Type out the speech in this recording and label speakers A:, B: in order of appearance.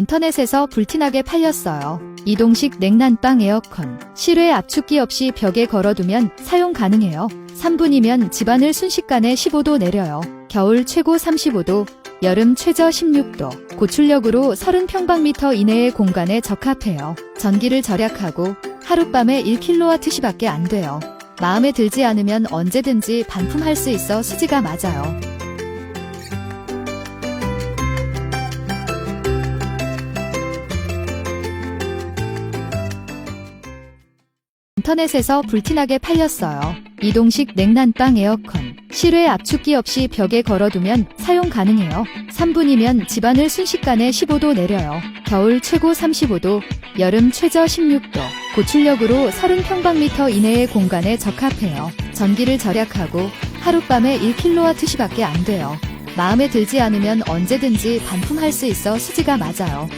A: 인터넷에서 불티나게 팔렸어요. 이동식 냉난방 에어컨. 실외 압축기 없이 벽에 걸어두면 사용 가능해요. 3분이면 집안을 순식간에 15도 내려요. 겨울 최고 35도, 여름 최저 16도. 고출력으로 30평방미터 이내의 공간에 적합해요. 전기를 절약하고 하룻밤에 1kWh밖에 안 돼요. 마음에 들지 않으면 언제든지 반품할 수 있어 수지가 맞아요. 인터넷에서 불티나게 팔렸어요. 이동식 냉난방 에어컨. 실외 압축기 없이 벽에 걸어두면 사용 가능해요. 3분이면 집안을 순식간에 15도 내려요. 겨울 최고 35도, 여름 최저 16도. 고출력으로 30평방미터 이내의 공간에 적합해요. 전기를 절약하고 하룻밤에 1kWh밖에 안 돼요. 마음에 들지 않으면 언제든지 반품할 수 있어 수지가 맞아요.